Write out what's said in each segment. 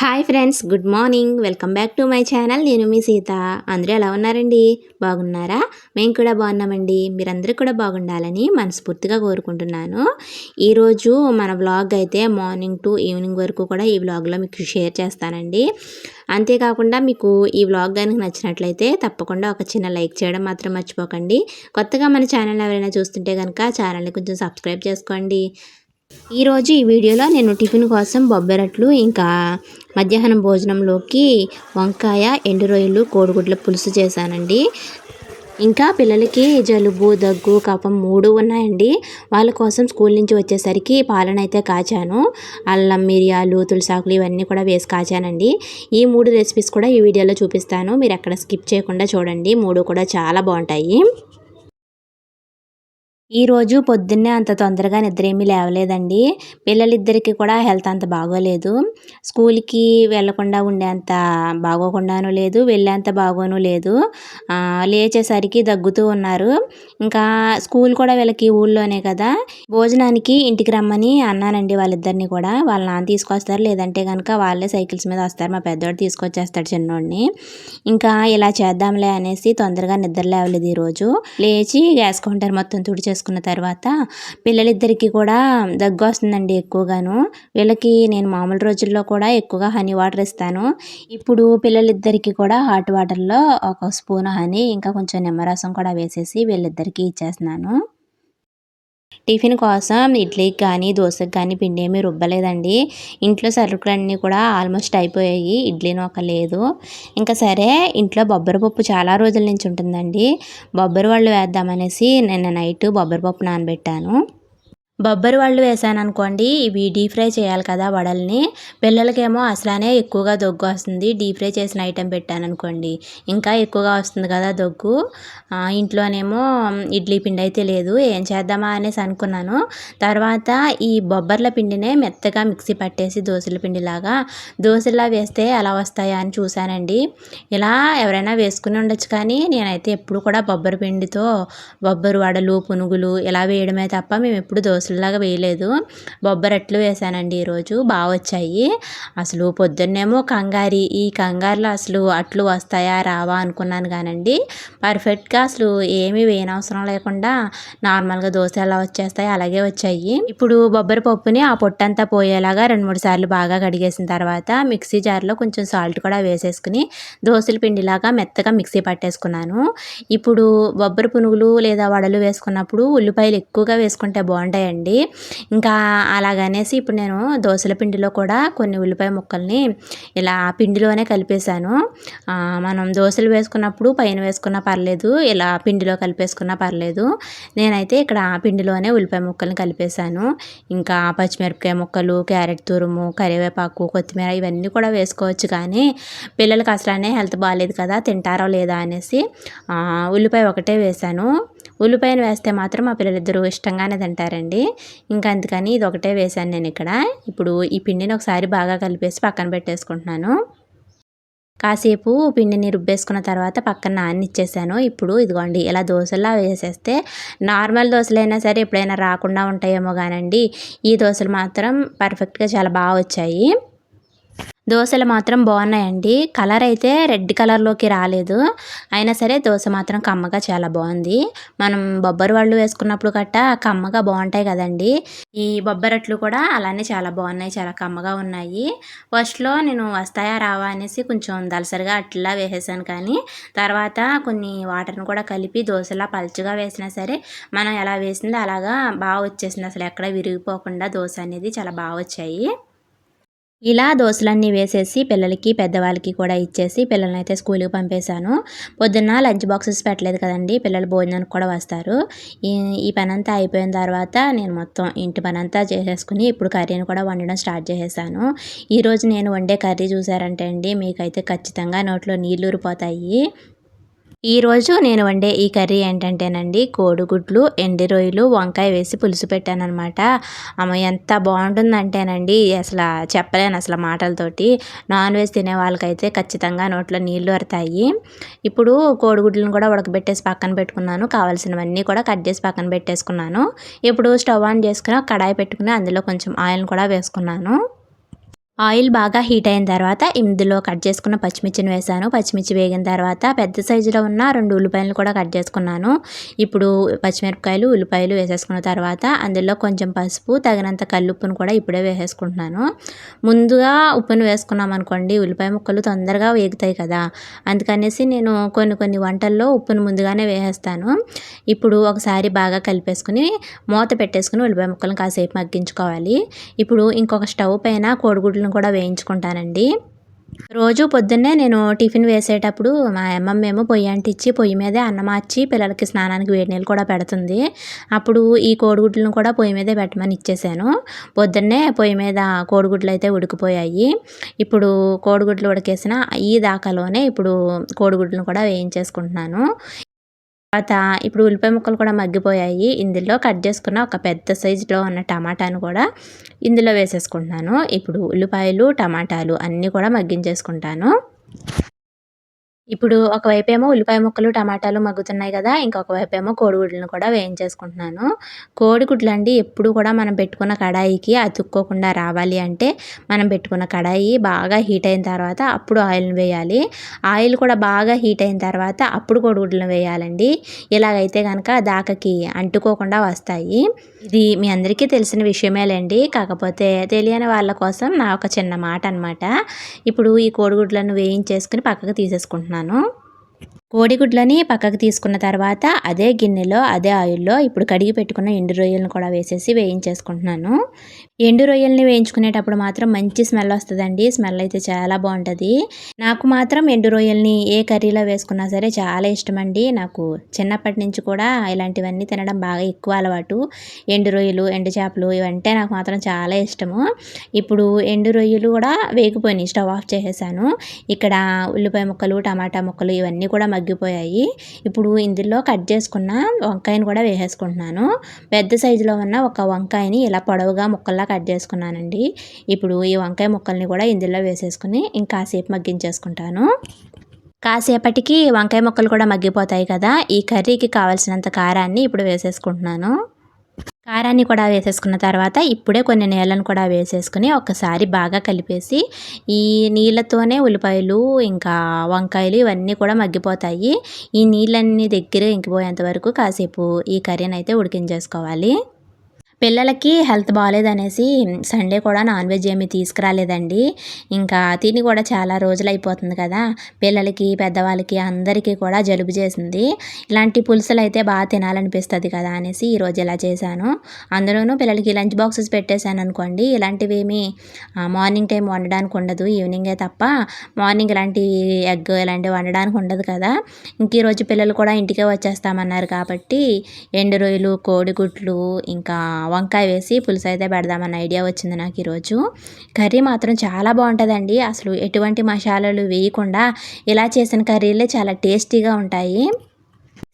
Hi friends good morning. Welcome back to my channel. నేను మీ సీత. అందరూ ఎలా ఉన్నారండి? బాగున్నారా? మేము కూడా బాగున్నామండి. మీరందరూ కూడా బాగుండాలని మనస్ఫూర్తిగా కోరుకుంటున్నాను. ఈరోజు మన వ్లాగ్ అయితే మార్నింగ్ టు ఈవినింగ్ వరకు కూడా ఈ వ్లాగ్లో మీకు షేర్ చేస్తానండి. అంతేకాకుండా మీకు ఈ వ్లాగ్ కనుక నచ్చినట్లయితే తప్పకుండా ఒక చిన్న లైక్ చేయడం మాత్రం మర్చిపోకండి. కొత్తగా మన ఛానల్ ఎవరైనా చూస్తుంటే కనుక ఛానల్ని కొంచెం సబ్స్క్రైబ్ చేసుకోండి. ఈరోజు ఈ వీడియోలో నేను టిఫిన్ కోసం బొబ్బెరట్లు ఇంకా మధ్యాహ్నం భోజనంలోకి వంకాయ ఎండు రొయ్యలు కోడిగుడ్ల పులుసు చేశానండి. ఇంకా పిల్లలకి జలుబు దగ్గు కఫం మూడు ఉన్నాయండి. వాళ్ళ కోసం స్కూల్ నుంచి వచ్చేసరికి పాలన అయితే కాచాను. అల్లం మిరియాలు తులసాకులు ఇవన్నీ కూడా వేసి కాచానండి. ఈ మూడు రెసిపీస్ కూడా ఈ వీడియోలో చూపిస్తాను. మీరు ఎక్కడ స్కిప్ చేయకుండా చూడండి. మూడు కూడా చాలా బాగుంటాయి. ఈరోజు పొద్దున్నే అంత తొందరగా నిద్ర ఏమీ లేవలేదండి. పిల్లలిద్దరికీ కూడా హెల్త్ అంత బాగోలేదు. స్కూల్కి వెళ్ళకుండా ఉండేంత బాగోకుండాను లేదు వెళ్ళేంత బాగోను లేదు. లేచేసరికి దగ్గుతూ ఉన్నారు. ఇంకా స్కూల్ కూడా వీళ్ళకి ఊళ్ళోనే కదా. భోజనానికి ఇంటికి రమ్మని అన్నానండి వాళ్ళిద్దరిని కూడా. వాళ్ళ నాన్న తీసుకొస్తారు లేదంటే కనుక వాళ్ళే సైకిల్స్ మీద వస్తారు. మా పెద్దోడు తీసుకొచ్చేస్తాడు చిన్నోడిని. ఇంకా ఇలా చేద్దాంలే అనేసి తొందరగా నిద్ర లేవలేదు ఈరోజు లేచి గ్యాస్ కౌంటర్ మొత్తం తుడిచేసి చేసుకున్న తర్వాత పిల్లలిద్దరికీ కూడా దగ్గు వస్తుందండి ఎక్కువగాను. వీళ్ళకి నేను మామూలు రోజుల్లో కూడా ఎక్కువగా హనీ వాటర్ ఇస్తాను. ఇప్పుడు పిల్లలిద్దరికీ కూడా హాట్ వాటర్లో ఒక స్పూన్ హనీ ఇంకా కొంచెం నిమ్మరసం కూడా వేసేసి వీళ్ళిద్దరికీ ఇచ్చేస్తున్నాను. టిఫిన్ కోసం ఇడ్లీకి కానీ దోశకి కానీ పిండి ఏమీ రుబ్బలేదండి. ఇంట్లో సరుకులన్నీ కూడా ఆల్మోస్ట్ అయిపోయాయి. ఇడ్లీ నొక్క లేదు. ఇంకా సరే ఇంట్లో బొబ్బరి పప్పు చాలా రోజుల నుంచి ఉంటుందండి. బొబ్బరి వాళ్ళు వేద్దామనేసి నిన్న నైట్ బొబ్బరి పప్పు నానబెట్టాను. బొబ్బరి వాళ్ళు వేసాను అనుకోండి ఇవి డీప్ ఫ్రై చేయాలి కదా వడల్ని. పిల్లలకేమో అసలానే ఎక్కువగా దొగ్గు వస్తుంది. డీప్ ఫ్రై చేసిన ఐటెం పెట్టాను అనుకోండి ఇంకా ఎక్కువగా వస్తుంది కదా దొగ్గు. ఇంట్లోనేమో ఇడ్లీ పిండి అయితే లేదు. ఏం చేద్దామా అనేసి అనుకున్నాను. తర్వాత ఈ బొబ్బర్ల పిండినే మెత్తగా మిక్సీ పట్టేసి దోశల పిండిలాగా దోశలా వేస్తే ఎలా వస్తాయా అని చూశానండి. ఇలా ఎవరైనా వేసుకుని ఉండొచ్చు కానీ నేనైతే ఎప్పుడు కూడా బొబ్బరి పిండితో బొబ్బరు వడలు పునుగులు ఇలా వేయడమే తప్ప మేము ఎప్పుడు దోశ దోశలాగా వేయలేదు. బొబ్బరట్లు వేసానండి ఈరోజు. బాగా వచ్చాయి. అసలు పొద్దున్నేమో కంగారి. ఈ కంగారులో అసలు అట్లు వస్తాయా రావా అనుకున్నాను కానండి. పర్ఫెక్ట్గా అసలు ఏమీ వేయనవసరం లేకుండా నార్మల్గా దోశ ఎలా వచ్చేస్తాయి అలాగే వచ్చాయి. ఇప్పుడు బొబ్బరి పప్పుని ఆ పొట్టంతా పోయేలాగా రెండు మూడు సార్లు బాగా కడిగేసిన తర్వాత మిక్సీ జార్లో కొంచెం సాల్ట్ కూడా వేసేసుకుని దోశల పిండిలాగా మెత్తగా మిక్సీ పట్టేసుకున్నాను. ఇప్పుడు బొబ్బరి పునుగులు లేదా వడలు వేసుకున్నప్పుడు ఉల్లిపాయలు ఎక్కువగా వేసుకుంటే బాగుంటాయండి. అండి ఇంకా అలాగనేసి ఇప్పుడు నేను దోశల పిండిలో కూడా కొన్ని ఉల్లిపాయ ముక్కల్ని ఇలా పిండిలోనే కలిపేశాను. మనం దోశలు వేసుకున్నప్పుడు పైన వేసుకున్నా పర్లేదు ఇలా పిండిలో కలిపేసుకున్నా పర్లేదు. నేనైతే ఇక్కడ పిండిలోనే ఉల్లిపాయ ముక్కల్ని కలిపేశాను. ఇంకా పచ్చిమిరపకాయ ముక్కలు క్యారెట్ తురుము కరివేపాకు కొత్తిమీర ఇవన్నీ కూడా వేసుకోవచ్చు కానీ పిల్లలకి అసలు హెల్త్ బాగాలేదు కదా తింటారో లేదా అనేసి ఉల్లిపాయ ఒకటే వేశాను. ఉల్లిపాయను వేస్తే మాత్రం మా పిల్లలిద్దరూ ఇష్టంగానే తింటారండి. ఇంకా అందుకని ఇది ఒకటే వేశాను నేను ఇక్కడ. ఇప్పుడు ఈ పిండిని ఒకసారి బాగా కలిపేసి పక్కన పెట్టేసుకుంటున్నాను. కాసేపు పిండిని రుబ్బేసుకున్న తర్వాత పక్కన నాన్ని ఇచ్చేసాను ఇప్పుడు ఇదిగోండి ఇలా దోశలా వేసేస్తే నార్మల్ దోశలైనా సరే ఎప్పుడైనా రాకుండా ఉంటాయేమో కానండి ఈ దోశలు మాత్రం పర్ఫెక్ట్గా చాలా బాగా వచ్చాయి. దోశలు మాత్రం బాగున్నాయండి. కలర్ అయితే రెడ్ కలర్లోకి రాలేదు. అయినా సరే దోశ మాత్రం కమ్మగా చాలా బాగుంది. మనం బొబ్బరి వాళ్ళు వేసుకున్నప్పుడు గట్ట కమ్మగా బాగుంటాయి కదండి. ఈ బొబ్బరట్లు కూడా అలానే చాలా బాగున్నాయి చాలా కమ్మగా ఉన్నాయి. ఫస్ట్లో నేను వస్తాయా రావా అనేసి కొంచెం దలసరిగా అట్లా వేసేసాను కానీ తర్వాత కొన్ని వాటర్ని కూడా కలిపి దోశలా పలుచగా వేసినా సరే మనం ఎలా వేసిందో అలాగా బాగా వచ్చేసింది. అసలు ఎక్కడ విరిగిపోకుండా దోశ అనేది చాలా బాగా వచ్చాయి. ఇలా దోశలన్నీ వేసేసి పిల్లలకి పెద్దవాళ్ళకి కూడా ఇచ్చేసి పిల్లల్ని అయితే స్కూల్కి పంపేశాను. పొద్దున్న లంచ్ బాక్సెస్ పెట్టలేదు కదండి పిల్లలు భోజనానికి కూడా వస్తారు. ఈ ఈ పని అంతా అయిపోయిన తర్వాత నేను మొత్తం ఇంటి పని అంతా చేసేసుకుని ఇప్పుడు కర్రీని కూడా వండడం స్టార్ట్ చేసేసాను. ఈరోజు నేను వండే కర్రీ చూసారంటే అండి మీకైతే ఖచ్చితంగా నోట్లో నీళ్ళు ఊరిపోతాయి. ఈరోజు నేను వండే ఈ కర్రీ ఏంటంటేనండి కోడిగుడ్లు ఎండి రొయ్యలు వంకాయ వేసి పులుసు పెట్టానమాట అమ్మ ఎంత బాగుంటుందంటేనండి అసలు చెప్పలేను అసలు మాటలతోటి. నాన్ వెజ్ తినే వాళ్ళకైతే ఖచ్చితంగా నోట్లో నీళ్ళు వరతాయి. ఇప్పుడు కోడిగుడ్లను కూడా ఉడకబెట్టేసి పక్కన పెట్టుకున్నాను. కావాల్సినవన్నీ కూడా కట్ చేసి పక్కన పెట్టేసుకున్నాను. ఇప్పుడు స్టవ్ ఆన్ చేసుకుని కడాయి పెట్టుకుని అందులో కొంచెం ఆయిల్ కూడా వేసుకున్నాను. ఆయిల్ బాగా హీట్ అయిన తర్వాత ఇందులో కట్ చేసుకున్న పచ్చిమిర్చిని వేసాను. పచ్చిమిర్చి వేగిన తర్వాత పెద్ద సైజులో ఉన్న రెండు ఉల్లిపాయలు కూడా కట్ చేసుకున్నాను. ఇప్పుడు పచ్చిమిరపకాయలు ఉల్లిపాయలు వేసేసుకున్న తర్వాత అందులో కొంచెం పసుపు తగినంత కల్లుప్పును కూడా ఇప్పుడే వేసేసుకుంటున్నాను. ముందుగా ఉప్పును వేసుకున్నాం అనుకోండి ఉల్లిపాయ ముక్కలు తొందరగా వేగుతాయి కదా. అందుకనేసి నేను కొన్ని కొన్ని వంటల్లో ఉప్పును ముందుగానే వేసేస్తాను. ఇప్పుడు ఒకసారి బాగా కలిపేసుకుని మూత పెట్టేసుకుని ఉల్లిపాయ ముక్కలను కాసేపు మగ్గించుకోవాలి. ఇప్పుడు ఇంకొక స్టవ్ పైన కోడిగుడ్లను కూడా వేయించుకుంటానండి. రోజు పొద్దున్నే నేను టిఫిన్ వేసేటప్పుడు మా అమ్మమ్మ ఏమో పొయ్యి అంటించి పొయ్యి మీదే అన్నమార్చి పిల్లలకి స్నానానికి వేడి నీళ్ళు కూడా పెడుతుంది. అప్పుడు ఈ కోడిగుడ్లను కూడా పొయ్యి మీదే పెట్టమని ఇచ్చేసాను. పొద్దున్నే పొయ్యి మీద కోడిగుడ్లు అయితే ఉడికిపోయాయి. ఇప్పుడు కోడిగుడ్లు ఉడికేసిన ఈ దాకాలోనే ఇప్పుడు కోడిగుడ్లను కూడా వేయించేసుకుంటున్నాను. తర్వాత ఇప్పుడు ఉల్లిపాయ ముక్కలు కూడా మగ్గిపోయాయి. ఇందులో కట్ చేసుకున్న ఒక పెద్ద సైజులో ఉన్న టమాటాను కూడా ఇందులో వేసేసుకుంటున్నాను. ఇప్పుడు ఉల్లిపాయలు టమాటాలు అన్నీ కూడా మగ్గించేసుకుంటాను. ఇప్పుడు ఒకవైపు ఏమో ఉల్లిపాయ ముక్కలు టమాటాలు మగ్గుతున్నాయి కదా ఇంకొక వైపు ఏమో కోడిగుడ్లను కూడా వేయించేసుకుంటున్నాను. కోడిగుడ్లు అండి ఎప్పుడు కూడా మనం పెట్టుకున్న కడాయికి అతుక్కోకుండా రావాలి అంటే మనం పెట్టుకున్న కడాయి బాగా హీట్ అయిన తర్వాత అప్పుడు ఆయిల్ని వేయాలి. ఆయిల్ కూడా బాగా హీట్ అయిన తర్వాత అప్పుడు కోడిగుడ్లను వేయాలండి. ఇలాగైతే కనుక దాకకి అంటుకోకుండా వస్తాయి. ఇది మీ అందరికీ తెలిసిన విషయమేలేండి కాకపోతే తెలియని వాళ్ళ కోసం నా ఒక చిన్న మాట అనమాట ఇప్పుడు ఈ కోడిగుడ్లను వేయించేసుకుని పక్కకు తీసేసుకుంటున్నాను. ¿no? కోడిగుడ్లని పక్కకు తీసుకున్న తర్వాత అదే గిన్నెలో అదే ఆయిల్లో ఇప్పుడు కడిగి పెట్టుకున్న ఎండు రొయ్యలను కూడా వేసేసి వేయించేసుకుంటున్నాను. ఎండు రొయ్యల్ని వేయించుకునేటప్పుడు మాత్రం మంచి స్మెల్ వస్తుందండి. స్మెల్ అయితే చాలా బాగుంటుంది. నాకు మాత్రం ఎండు రొయ్యల్ని ఏ కర్రీలో వేసుకున్నా సరే చాలా ఇష్టం అండి నాకు చిన్నప్పటి నుంచి కూడా ఇలాంటివన్నీ తినడం బాగా ఎక్కువ అలవాటు. ఎండు రొయ్యలు ఎండు చేపలు ఇవంటే నాకు మాత్రం చాలా ఇష్టము. ఇప్పుడు ఎండు రొయ్యలు కూడా వేగిపోయినాయి. స్టవ్ ఆఫ్ చేసేసాను. ఇక్కడ ఉల్లిపాయ ముక్కలు టమాటా ముక్కలు ఇవన్నీ కూడా మగ్గిపోయాయి ఇప్పుడు ఇందులో కట్ చేసుకున్న వంకాయని కూడా వేసేసుకుంటున్నాను. పెద్ద సైజులో ఉన్న ఒక వంకాయని ఇలా పొడవుగా ముక్కల్లా కట్ చేసుకున్నానండి. ఇప్పుడు ఈ వంకాయ ముక్కల్ని కూడా ఇందులో వేసేసుకుని ఇంకాసేపు మగ్గించేసుకుంటాను. కాసేపటికి వంకాయ ముక్కలు కూడా మగ్గిపోతాయి కదా. ఈ కర్రీకి కావాల్సినంత కారాన్ని ఇప్పుడు వేసేసుకుంటున్నాను. కారాన్ని కూడా వేసేసుకున్న తర్వాత ఇప్పుడే కొన్ని నీళ్ళను కూడా వేసేసుకుని ఒకసారి బాగా కలిపేసి ఈ నీళ్ళతోనే ఉల్లిపాయలు ఇంకా వంకాయలు ఇవన్నీ కూడా మగ్గిపోతాయి. ఈ నీళ్ళన్నీ దగ్గర ఇంకిపోయేంత వరకు కాసేపు ఈ కర్రీని అయితే ఉడికించేసుకోవాలి. పిల్లలకి హెల్త్ బాగాలేదనేసి సండే కూడా నాన్ వెజ్ ఏమీ తీసుకురాలేదండి. ఇంకా తిని కూడా చాలా రోజులు అయిపోతుంది కదా. పిల్లలకి పెద్దవాళ్ళకి అందరికీ కూడా జలుబు చేసింది. ఇలాంటి పులుసులు అయితే బాగా తినాలనిపిస్తుంది కదా అనేసి ఈరోజు ఇలా చేశాను. అందులోనూ పిల్లలకి లంచ్ బాక్సెస్ పెట్టేశాను అనుకోండి. ఇలాంటివి ఏమీ మార్నింగ్ టైం వండడానికి ఉండదు ఈవినింగే తప్ప. మార్నింగ్ ఇలాంటి ఎగ్ ఇలాంటివి వండడానికి ఉండదు కదా. ఇంక ఈరోజు పిల్లలు కూడా ఇంటికే వచ్చేస్తామన్నారు కాబట్టి ఎండు రొయ్యలు కోడిగుడ్లు ఇంకా వంకాయ వేసి పులుసు అయితే పెడదామన్న ఐడియా వచ్చింది నాకు ఈరోజు. కర్రీ మాత్రం చాలా బాగుంటుందండి. అసలు ఎటువంటి మసాలాలు వేయకుండా ఇలా చేసిన కర్రీలే చాలా టేస్టీగా ఉంటాయి.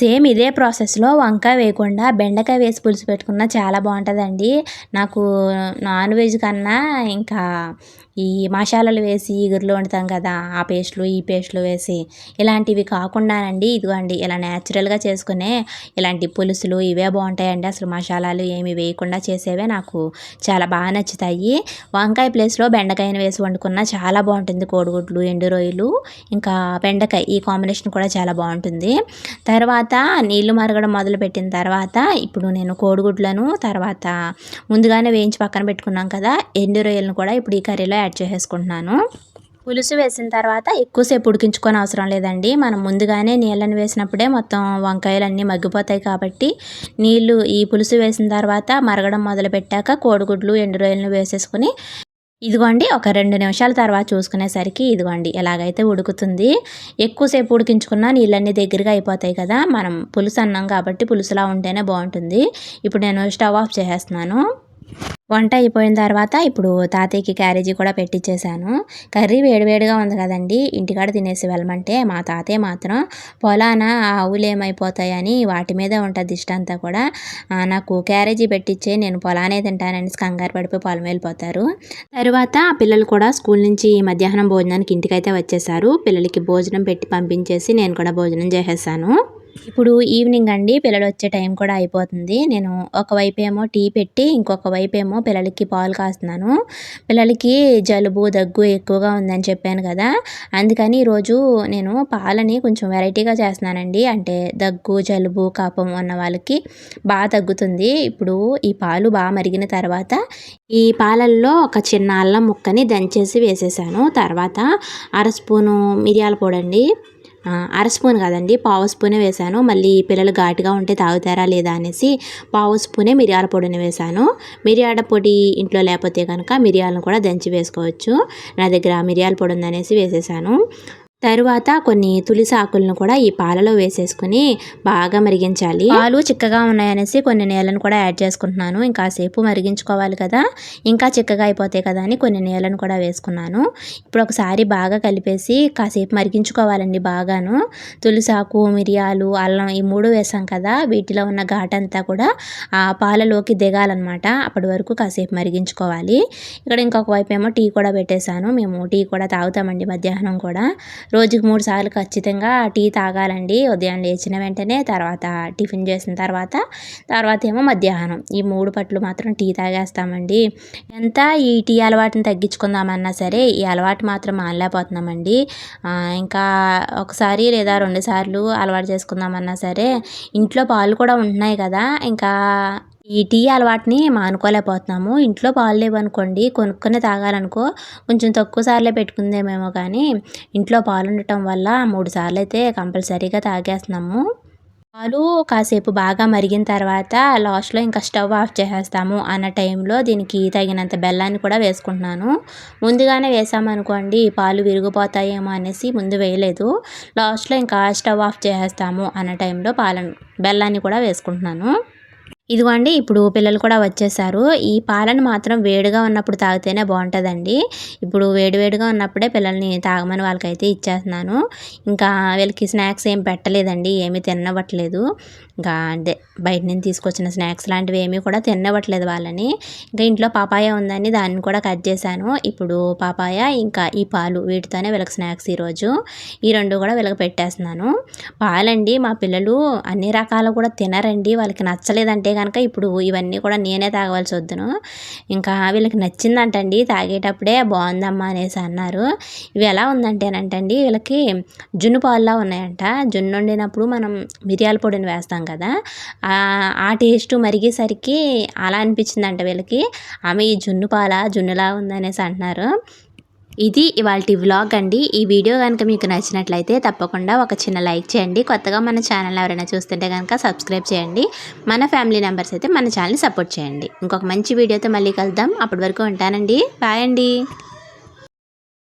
సేమ్ ఇదే ప్రాసెస్లో వంకాయ వేయకుండా బెండకాయ వేసి పులుసు పెట్టుకున్న చాలా బాగుంటుందండి. నాకు నాన్ వెజ్ కన్నా ఇంకా ఈ మసాలాలు వేసి ఇగురులో వండుతాం కదా ఆ పేస్ట్లు ఈ పేస్ట్లు వేసి ఇలాంటివి కాకుండానండి ఇదిగోండి ఇలా న్యాచురల్గా చేసుకునే ఇలాంటి పులుసులు ఇవే బాగుంటాయండి. అసలు మసాలాలు ఏమి వేయకుండా చేసేవే నాకు చాలా బాగా నచ్చుతాయి. వంకాయ ప్లేస్లో బెండకాయను వేసి వండుకున్న చాలా బాగుంటుంది. కోడిగుడ్లు ఎండు రొయ్యలు ఇంకా బెండకాయ ఈ కాంబినేషన్ కూడా చాలా బాగుంటుంది. తర్వాత నీళ్ళు మరగడం మొదలుపెట్టిన తర్వాత ఇప్పుడు నేను కోడిగుడ్లను తర్వాత ముందుగానే వేయించి పక్కన పెట్టుకున్నాం కదా ఎండు రొయ్యలను కూడా ఇప్పుడు ఈ కర్రీలో యాడ్ చేసేసుకుంటున్నాను. పులుసు వేసిన తర్వాత ఎక్కువసేపు ఉడికించుకొని అవసరం లేదండి. మనం ముందుగానే నీళ్ళని వేసినప్పుడే మొత్తం వంకాయలు అన్నీ మగ్గిపోతాయి కాబట్టి నీళ్ళు ఈ పులుసు వేసిన తర్వాత మరగడం మొదలు పెట్టాక కోడిగుడ్లు ఎండు రొయ్యలను వేసేసుకొని ఇదిగోండి ఒక రెండు నిమిషాల తర్వాత చూసుకునేసరికి ఇదిగోండి ఎలాగైతే ఉడుకుతుంది. ఎక్కువసేపు ఉడికించుకున్నా నీళ్ళన్నీ దగ్గరగా అయిపోతాయి కదా. మనం పులుసు అన్నాం కాబట్టి పులుసులా ఉంటేనే బాగుంటుంది. ఇప్పుడు నేను స్టవ్ ఆఫ్ చేసేస్తున్నాను. వంట అయిపోయిన తర్వాత ఇప్పుడు తాతయ్యకి క్యారేజీ కూడా పెట్టించేశాను కర్రీ వేడివేడిగా ఉంది కదండి ఇంటికాడ తినేసి వెళ్ళమంటే మా తాతయ్య మాత్రం పొలాన ఆవులు ఏమైపోతాయని వాటి మీదే ఉంటుంది ఇష్టం అంతా కూడా నాకు క్యారేజీ పెట్టించే నేను పొలానే తింటానని కంగారు పడిపోయి పొలం వెళ్ళిపోతారు. తర్వాత పిల్లలు కూడా స్కూల్ నుంచి మధ్యాహ్నం భోజనానికి ఇంటికైతే వచ్చేసారు. పిల్లలకి భోజనం పెట్టి పంపించేసి నేను కూడా భోజనం చేసేసాను. ఇప్పుడు ఈవినింగ్ అండి పిల్లలు వచ్చే టైం కూడా అయిపోతుంది. నేను ఒకవైపు ఏమో టీ పెట్టి ఇంకొక వైపు ఏమో పిల్లలకి పాలు కాస్తున్నాను. పిల్లలకి జలుబు దగ్గు ఎక్కువగా ఉందని చెప్పాను కదా. అందుకని ఈరోజు నేను పాలని కొంచెం వెరైటీగా చేస్తున్నానండి. అంటే దగ్గు జలుబు కాపం ఉన్న వాళ్ళకి బాగా తగ్గుతుంది. ఇప్పుడు ఈ పాలు బాగా మరిగిన తర్వాత ఈ పాలల్లో ఒక చిన్న అల్లం ముక్కని దంచేసి వేసేసాను. తర్వాత అర స్పూను మిరియాల పొడి అండి అర స్పూన్ కాదండి పావు స్పూనే వేశాను. మళ్ళీ పిల్లలు ఘాటుగా ఉంటే తాగుతారా లేదా అనేసి పావు స్పూనే మిరియాల పొడిని వేశాను. మిరియాల పొడి ఇంట్లో లేకపోతే కనుక మిరియాలను కూడా దంచి వేసుకోవచ్చు. నా దగ్గర మిరియాల పొడి ఉందనేసి వేసేసాను. తరువాత కొన్ని తులసి ఆకులను కూడా ఈ పాలలో వేసేసుకుని బాగా మరిగించాలి. పాలు చిక్కగా ఉన్నాయనేసి కొన్ని నీళ్ళను కూడా యాడ్ చేసుకుంటున్నాను. ఇంకా సేపు మరిగించుకోవాలి కదా. ఇంకా చిక్కగా అయిపోతాయి కదా అని కొన్ని నీళ్ళను కూడా వేసుకున్నాను. ఇప్పుడు ఒకసారి బాగా కలిపేసి కాసేపు మరిగించుకోవాలండి బాగాను. తులసాకు మిరియాలు అల్లం ఈ మూడు వేసాం కదా. వీటిలో ఉన్న ఘాటంతా కూడా ఆ పాలలోకి దిగాలన్నమాట. అప్పటి వరకు కాసేపు మరిగించుకోవాలి. ఇక్కడ ఇంకొక వైపు ఏమో టీ కూడా పెట్టేశాను. మేము టీ కూడా తాగుతామండి మధ్యాహ్నం కూడా. రోజుకి మూడు సార్లు ఖచ్చితంగా టీ తాగాలండి. ఉదయం లేచిన వెంటనే తర్వాత టిఫిన్ చేసిన తర్వాత తర్వాత ఏమో మధ్యాహ్నం. ఈ మూడు పట్లు మాత్రం టీ తాగేస్తామండి. ఎంత ఈ టీ అలవాటుని తగ్గించుకుందామన్నా సరే ఈ అలవాటు మాత్రం మానలేకపోతున్నామండి. ఇంకా ఒకసారి లేదా రెండు సార్లు అలవాటు చేసుకుందామన్నా సరే ఇంట్లో పాలు కూడా ఉంటున్నాయి కదా. ఇంకా ఈ టీ అలవాటుని మానుకోలేకపోతున్నాము. ఇంట్లో పాలు లేవనుకోండి కొనుక్కొని తాగాలనుకో కొంచెం తక్కువ సార్లే పెట్టుకుందేమేమో కానీ ఇంట్లో పాలు ఉండటం వల్ల మూడు సార్లు అయితే కంపల్సరీగా తాగేస్తున్నాము. పాలు కాసేపు బాగా మరిగిన తర్వాత లాస్ట్లో ఇంకా స్టవ్ ఆఫ్ చేసేస్తాము అన్న టైంలో దీనికి తగినంత బెల్లాన్ని కూడా వేసుకుంటున్నాను. ముందుగానే వేసామనుకోండి పాలు విరిగిపోతాయేమో అనేసి ముందు వేయలేదు. లాస్ట్లో ఇంకా స్టవ్ ఆఫ్ చేసేస్తాము అన్న టైంలో పాలను బెల్లాన్ని కూడా వేసుకుంటున్నాను. ఇదిగో అండి ఇప్పుడు పిల్లలు కూడా వచ్చేసారు. ఈ పాలను మాత్రం వేడిగా ఉన్నప్పుడు తాగితేనే బాగుంటుందండి. ఇప్పుడు వేడివేడిగా ఉన్నప్పుడే పిల్లల్ని తాగమని వాళ్ళకైతే ఇచ్చేస్తున్నాను. ఇంకా వీళ్ళకి స్నాక్స్ ఏం పెట్టలేదండి ఏమీ తినవట్లేదు ఇంకా అదే బయట నుంచి తీసుకొచ్చిన స్నాక్స్ లాంటివి ఏమీ కూడా తినవట్లేదు వాళ్ళని. ఇంకా ఇంట్లో పాపాయ ఉందని దాన్ని కూడా కట్ చేశాను. ఇప్పుడు పాపాయ ఇంకా ఈ పాలు వీటితోనే వీళ్ళకి స్నాక్స్ ఈరోజు. ఈ రెండు కూడా వీళ్ళకి పెట్టేస్తున్నాను. పాలండి మా పిల్లలు అన్ని రకాలు కూడా తినరండి. వాళ్ళకి నచ్చలేదంటే కనుక ఇప్పుడు ఇవన్నీ కూడా నేనే తాగవలసి వద్దును. ఇంకా వీళ్ళకి నచ్చిందంటండి తాగేటప్పుడే బాగుందమ్మా అనేసి అన్నారు. ఇవి ఎలా ఉందంటేనంటండి వీళ్ళకి జున్ను పాలులా ఉన్నాయంట. జున్ను వండినప్పుడు మనం మిరియాల పొడిని వేస్తాం కదా. ఆ టేస్ట్ మరిగేసరికి అలా అనిపించిందంట వీళ్ళకి. ఆమె ఈ జున్ను పాల జున్నులా ఉందనేసి అంటున్నారు. ఇది ఇవాళ వ్లాగ్ అండి. ఈ వీడియో కనుక మీకు నచ్చినట్లయితే తప్పకుండా ఒక చిన్న లైక్ చేయండి. కొత్తగా మన ఛానల్ ఎవరైనా చూస్తుంటే కనుక సబ్స్క్రైబ్ చేయండి. మన ఫ్యామిలీ మెంబర్స్ అయితే మన ఛానల్ని సపోర్ట్ చేయండి. ఇంకొక మంచి వీడియోతో మళ్ళీ కలుద్దాం. అప్పటి వరకు ఉంటానండి. బాయ్ అండి.